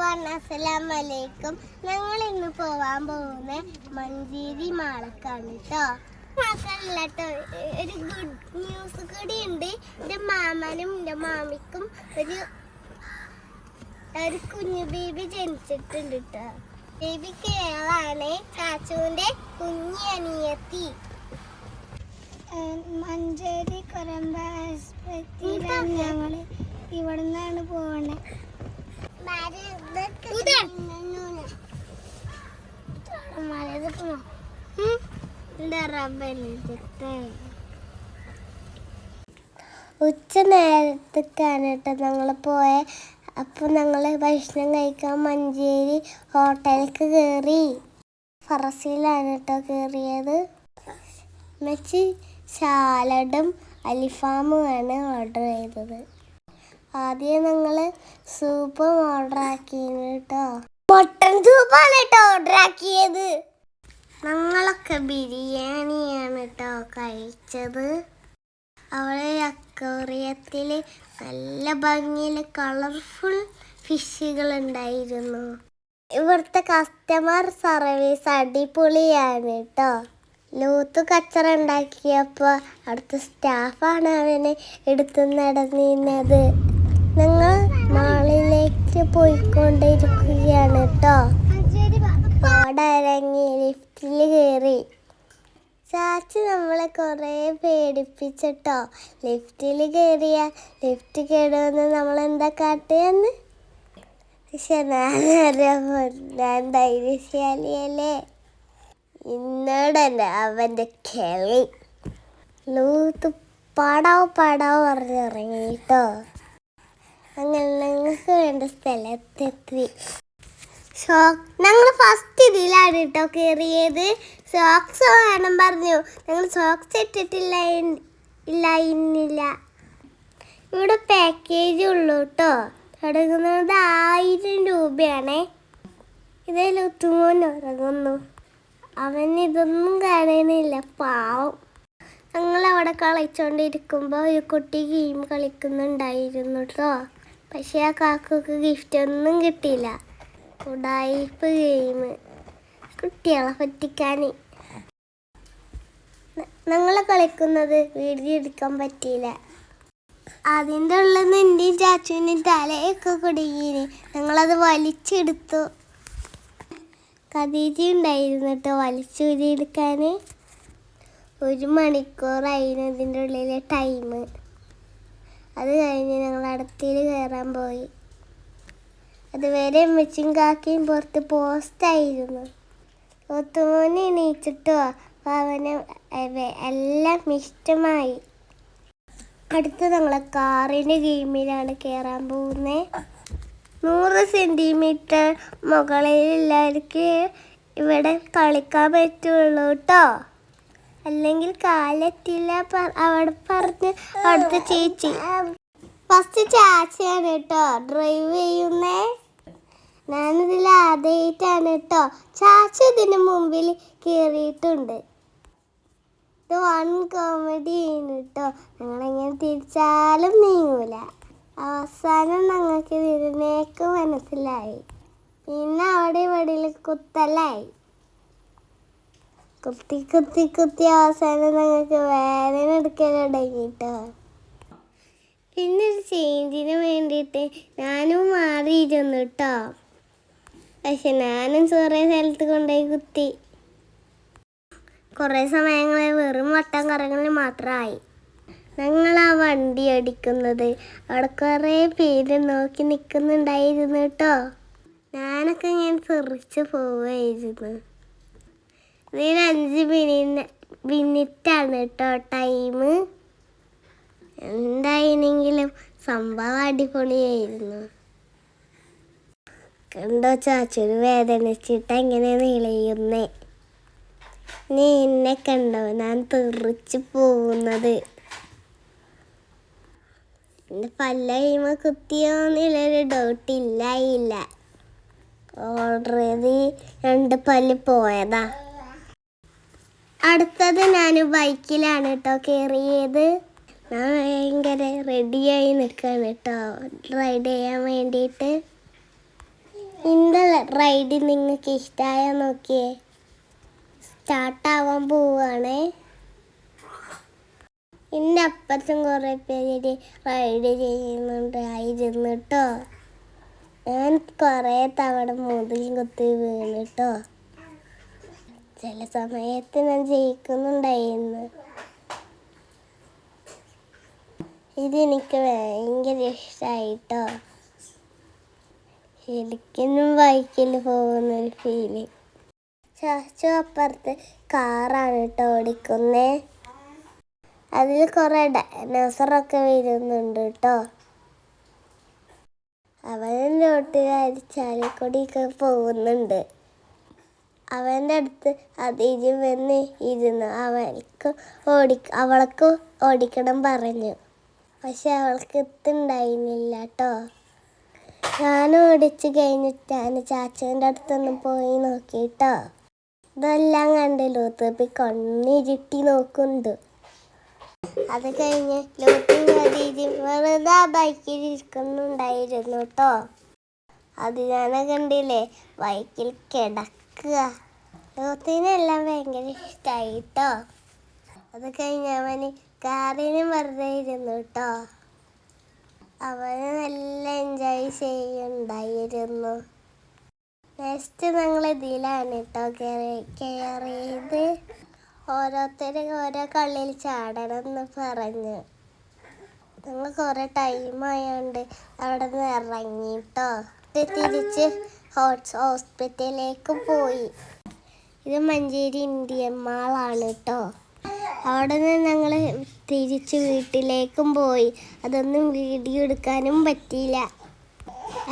One അസ്സലാം വലൈക്കും ഞങ്ങൾ ഇന്ന് പോവാൻ പോകുന്ന മഞ്ചേരി മാളക്കാണ് കേട്ടോ മാത്രമല്ല കേട്ടോ ഒരു ഗുഡ് ന്യൂസ് കൂടി ഉണ്ട്. എന്റെ മാമനും എന്റെ മാമിക്കും ഒരു ഒരു കുഞ്ഞു ബേബി ജനിച്ചിട്ടുണ്ട് കേട്ടോ ബേബി കേളാണ് ചാച്ചുവിന്റെ കുഞ്ഞി അനിയത്തി. മഞ്ചേരി കൊരമ്പ ആസ്പത്രിയിലാണ് ഞങ്ങൾ ഉച്ച നേരത്തേക്കാണ് കേട്ടോ ഞങ്ങൾ പോയ. അപ്പോൾ ഞങ്ങൾ ഭക്ഷണം കഴിക്കാൻ മഞ്ചേരി ഹോട്ടലിലേക്ക് കയറി ഫറസിയിലാണ് കേട്ടോ കയറിയത് മെച്ചി സാലഡും അലിഫാമും ആണ് ഓർഡർ ചെയ്തത്. ആദ്യം ഞങ്ങൾ സൂപ്പും ഓർഡർ ആക്കിയിരുന്നു കേട്ടോ മട്ടൺ സൂപ്പാണ് കേട്ടോ ഓർഡർ ആക്കിയത് ഞങ്ങളൊക്കെ ബിരിയാണിയാണ് കേട്ടോ കഴിച്ചത്. അവിടെ അക്വേറിയത്തിൽ നല്ല ഭംഗിയിൽ കളർഫുൾ ഫിഷുകൾ ഉണ്ടായിരുന്നു. ഇവിടുത്തെ കസ്റ്റമർ സർവീസ് അടിപൊളിയാണ് കേട്ടോ ലൂത്ത് കച്ചറ ഉണ്ടാക്കിയപ്പോൾ അവിടുത്തെ സ്റ്റാഫാണ് അവനെ എടുത്തു നടന്നിരുന്നത്. ഞങ്ങൾ മാളിലേക്ക് പോയിക്കൊണ്ടിരിക്കുകയാണ് കേട്ടോ ഇറങ്ങി ലിഫ്റ്റിൽ കയറി ചാച്ചി നമ്മളെ കുറേ പേടിപ്പിച്ചിട്ടോ. ലിഫ്റ്റിൽ കയറിയ ലിഫ്റ്റ് കേടുവെന്ന് നമ്മൾ എന്താ കാട്ടിയെന്ന് പക്ഷെ ഞാൻ ധൈര്യശാലിയല്ലേ? ഇന്നോടല്ല അവന്റെ കിളി. ലൂത്ത് പടാവ് പടാവ് പറഞ്ഞിറങ്ങി കേട്ടോ അങ്ങനെ ഞങ്ങൾക്ക് വേണ്ട സ്ഥലത്തെത്തി. ഷോക്ക് ഞങ്ങൾ ഫസ്റ്റ് ഇതിലാണ് കേട്ടോ കയറിയത് സോക്സ് വേണം പറഞ്ഞു. ഞങ്ങൾ സോക്സ് ഇട്ടിട്ടില്ല ഇല്ലായിരുന്നില്ല ഇവിടെ പാക്കേജ് ഉള്ളൂ കേട്ടോ തുടങ്ങുന്നത് ആയിരം രൂപയാണേ. ഇതിൽ ഒത്തുമോൻ ഉറങ്ങുന്നു. അവൻ ഇതൊന്നും കാണുന്നില്ല. പാവം. ഞങ്ങൾ അവിടെ കളിച്ചോണ്ടിരിക്കുമ്പോൾ ഒരു കുട്ടി ഗെയിം കളിക്കുന്നുണ്ടായിരുന്നു കേട്ടോ പക്ഷേ ആ കാക്കക്ക് ഗിഫ്റ്റ് ഒന്നും കിട്ടിയില്ല. ഉടായിപ്പ് ഗെയിം കുട്ടികളെ പറ്റിക്കാൻ. ഞങ്ങൾ കളിക്കുന്നത് വീഡിയോ എടുക്കാൻ പറ്റിയില്ല. അതിന്റെ ഉള്ളിൽ നിന്ന് എന്റെയും ചാച്ചുവിന്റെയും തലയൊക്കെ കുടുങ്ങിയിന് ഞങ്ങളത് വലിച്ചെടുത്തു. കതീജി ഉണ്ടായിരുന്നു കേട്ടോ വലിച്ചൂരിയെടുക്കാൻ ഒരു മണിക്കൂറായിരുന്നു ഇതിന്റെ ഉള്ളിലെ ടൈം അത് കഴിഞ്ഞ് ഞങ്ങൾ അടുത്തിൽ കയറാൻ പോയി. അതുവരെ അമ്മച്ചും കാക്കയും പുറത്ത് പോസ്റ്റായിരുന്നു ഒത്തുമോനെ എണീച്ചിട്ടോ? അവന് എല്ലാം ഇഷ്ടമായി. അടുത്ത് ഞങ്ങളെ കാറിന്റെ ഗെയിമിലാണ് കയറാൻ പോകുന്നത് നൂറ് സെന്റിമീറ്റർ മുകളിലുള്ളവർക്ക് ഇവിടെ കളിക്കാൻ പറ്റുള്ളൂ കേട്ടോ അല്ലെങ്കിൽ കാലെത്തില്ല അവിടെ പറഞ്ഞ് അവിടുത്തെ ചേച്ചി. ഫസ്റ്റ് ചാച്ചയാണ് കേട്ടോ ഡ്രൈവ് ചെയ്യുന്നേ. ഞാനിതിൽ ആദ്യമായിട്ടാണ് കേട്ടോ ചാച്ച ഇതിന് മുമ്പിൽ കയറിയിട്ടുണ്ട് ഇത് വൺ കോമഡി ആണ് കേട്ടോ ഞങ്ങളെങ്ങനെ തിരിച്ചാലും നീങ്ങൂല. അവസാനം ഞങ്ങൾക്ക് ഇതിനേക്ക് മനസ്സിലായി. പിന്നെ അവിടെ ഇവിടെ കുത്തലായി. കുത്തി കുത്തി കുത്തി അവസാനം ഞങ്ങൾക്ക് വേദന എടുക്കാൻ തുടങ്ങിട്ടോ പിന്നെ ഒരു ചേഞ്ചിന് വേണ്ടിയിട്ട് ഞാനും മാറിയിരുന്നു കേട്ടോ പക്ഷെ ഞാനും ചെറിയ സ്ഥലത്ത് കൊണ്ടുപോയി കുത്തി. കുറേ സമയങ്ങളെ വെറും വട്ടം കറങ്ങളിൽ മാത്രമായി. ഞങ്ങൾ ആ വണ്ടി അടിക്കുന്നത്. അവിടെ കുറേ പേര് നോക്കി നിൽക്കുന്നുണ്ടായിരുന്നു കേട്ടോ. ഞാനൊക്കെ ഇങ്ങനെ തെറിച്ച് പോവായിരുന്നു ഇതിന് അഞ്ച് മിനിറ്റ് മിനിറ്റാണ് കേട്ടോ ടൈം. എന്തായിരുന്നെങ്കിലും സംഭവം അടിപൊളിയായിരുന്നു. കണ്ടോ ചാച്ചൊരു വേദനിച്ചിട്ട് എങ്ങനെ നീളയുന്നേ? നീ എന്നെ കണ്ടോ? ഞാൻ തെറിച്ച് പോകുന്നത്. പല്ല കഴിയുമ്പോൾ കുത്തിയോന്നുള്ളൊരു ഡൗട്ട് ഇല്ലായില്ല ഇല്ല ഓൾറെഡി രണ്ട് പല്ല് പോയതാ. അടുത്തത് ഞാൻ ബൈക്കിലാണ് കേട്ടോ കയറിയത് ഞാൻ ഭയങ്കര റെഡിയായി നിൽക്കുകയാണ് കേട്ടോ റൈഡ് ചെയ്യാൻ വേണ്ടിയിട്ട്. റൈഡ് നിങ്ങൾക്ക് ഇഷ്ടമായ നോക്കിയേ. സ്റ്റാർട്ട് ആവാൻ പോവാണേ. ഇന്ന അപ്പുറത്തും കുറേ പേര് റൈഡ് ചെയ്യുന്നുണ്ടായിരുന്നു കേട്ടോ ഞാൻ കുറേ തവണ മുതിൽ കുത്തി വീണ് കേട്ടോ ചില സമയത്ത് ഞാൻ ജയിക്കുന്നുണ്ടായിരുന്നു. ഇതെനിക്ക് ഭയങ്കര ഇഷ്ടമായിട്ടോ ശരിക്കും ബൈക്കിൽ പോകുന്ന ഒരു ഫീൽ ചാച്ചു അപ്പുറത്ത് കാറാണ് കേട്ടോ ഓടിക്കുന്നേ. അതിൽ കുറെ ഡൈനോസറൊക്കെ വരുന്നുണ്ട് കേട്ടോ അവൻ നോട്ടുകാരി ചാലിക്കൊടിയൊക്കെ പോകുന്നുണ്ട്. അവന്റെ അടുത്ത് അതിന് വന്ന് ഇരുന്നു. അവൾക്ക് ഓടി അവൾക്ക് ഓടിക്കണം പറഞ്ഞു. പക്ഷെ അവൾക്ക് എത്തുണ്ടായിരുന്നില്ല കേട്ടോ ഞാൻ ഓടിച്ച് കഴിഞ്ഞിട്ടാണ് ചാച്ചന്റെ അടുത്തൊന്നും പോയി നോക്കിട്ടോ. ഇതെല്ലാം കണ്ട് ലൂത്തപ്പി കണ്ണിരുട്ടി നോക്കുന്നുണ്ട്. അത് കഴിഞ്ഞ് ലൂത്തും കതീജും വെറുതെ ബൈക്കിൽ ഇരിക്കുന്നുണ്ടായിരുന്നു കേട്ടോ അത് ഞാൻ കണ്ടില്ലേ? ബൈക്കിൽ കിടക്കുക. ലൂത്തിനെല്ലാം ഭയങ്കര ഇഷ്ടമായി കേട്ടോ അത് കഴിഞ്ഞ് അവന് കാറിനും വെറുതെ ഇരുന്നു കേട്ടോ അവന് നല്ല എൻജോയ് ചെയ്യുന്നുണ്ടായിരുന്നു നെക്സ്റ്റ് ഞങ്ങൾ ഇതിലാണ് കേട്ടോ കെയർ ചെയ്ത് ഓരോരുത്തരും ഓരോ കളിയിൽ ചാടണം എന്ന് പറഞ്ഞു. ഞങ്ങൾ കുറേ ടൈം ആയതുകൊണ്ട് അവിടെ നിന്ന് ഇറങ്ങിട്ടോ തിരിച്ച് ഹോട്ട് ഹോസ്പിറ്റലിലേക്ക് പോയി. ഇത് മഞ്ചേരി ഇന്ത്യൻ മാളാണ് കേട്ടോ അവിടെ നിന്ന് ഞങ്ങൾ തിരിച്ച് വീട്ടിലേക്കും പോയി. അതൊന്നും വീഡിയോ എടുക്കാനും പറ്റിയില്ല.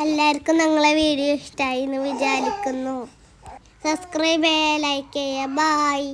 എല്ലാവർക്കും ഞങ്ങളെ വീഡിയോ ഇഷ്ടമായി എന്ന് വിചാരിക്കുന്നു. സബ്സ്ക്രൈബ് ചെയ്യുക ലൈക്ക് ചെയ്യുക ബായ്